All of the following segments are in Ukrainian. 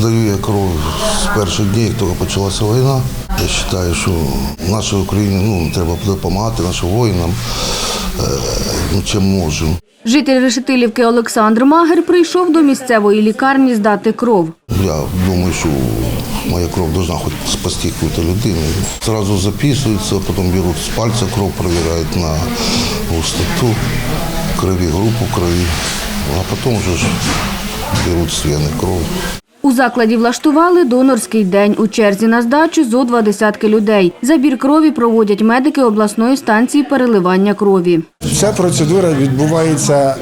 Здаю я кров з перших днів, як тільки почалася війна. Я вважаю, що нашій Україні ну, треба допомагати нашим воїнам, е, ну, чим можемо. Житель Решетилівки Олександр Магер прийшов до місцевої лікарні здати кров. Я думаю, що моя кров должна хоч спасти якусь людину. Сразу записуються, потім беруть з пальця кров, перевіряють на густоту крові, групу крові, а потім вже беруть з вени кров. У закладі влаштували донорський день. У черзі на здачу зо два десятки людей. Забір крові проводять медики обласної станції переливання крові. Ця процедура відбувається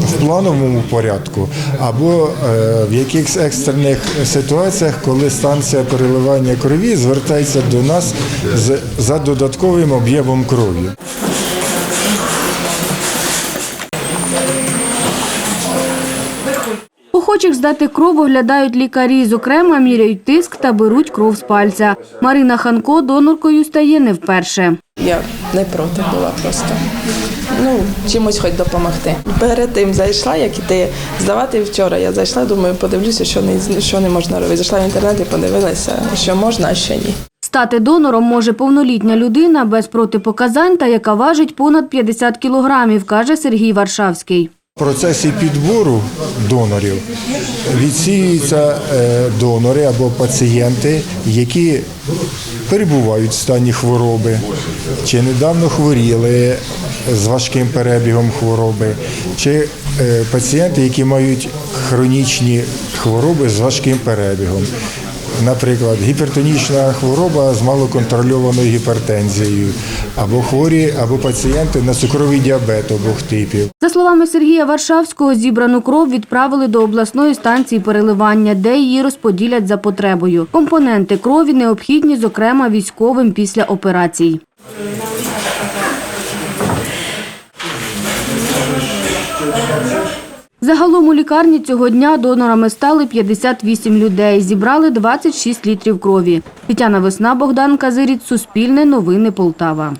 в плановому порядку або е, в якихось екстрених ситуаціях, коли станція переливання крові звертається до нас за додатковим об'ємом крові. Охочих здати кров оглядають лікарі. Зокрема, міряють тиск та беруть кров з пальця. Марина Ханко доноркою стає не вперше. Я не проти була просто. Ну, чимось хоч допомогти. Перед тим зайшла, як іти здавати вчора. Я зайшла, думаю, подивлюся, що не, що не можна робити. Зайшла в інтернет і подивилася, що можна, а що ні. Стати донором може повнолітня людина без протипоказань та яка важить понад 50 кілограмів, каже Сергій Варшавський. В процесі підбору донорів відсіюються е, донори або пацієнти, які перебувають в стані хвороби, чи недавно хворіли з важким перебігом хвороби, чи е, пацієнти, які мають хронічні хвороби з важким перебігом. Наприклад, гіпертонічна хвороба з малоконтрольованою гіпертензією, або хворі, або пацієнти на цукровий діабет обох типів. За словами Сергія Варшавського, зібрану кров відправили до обласної станції переливання, де її розподілять за потребою. Компоненти крові необхідні, зокрема, військовим після операцій. Загалом у лікарні цього дня донорами стали 58 людей. Зібрали 26 літрів крові. Тетяна Весна, Богдан Казиріць, Суспільне, Новини Полтава.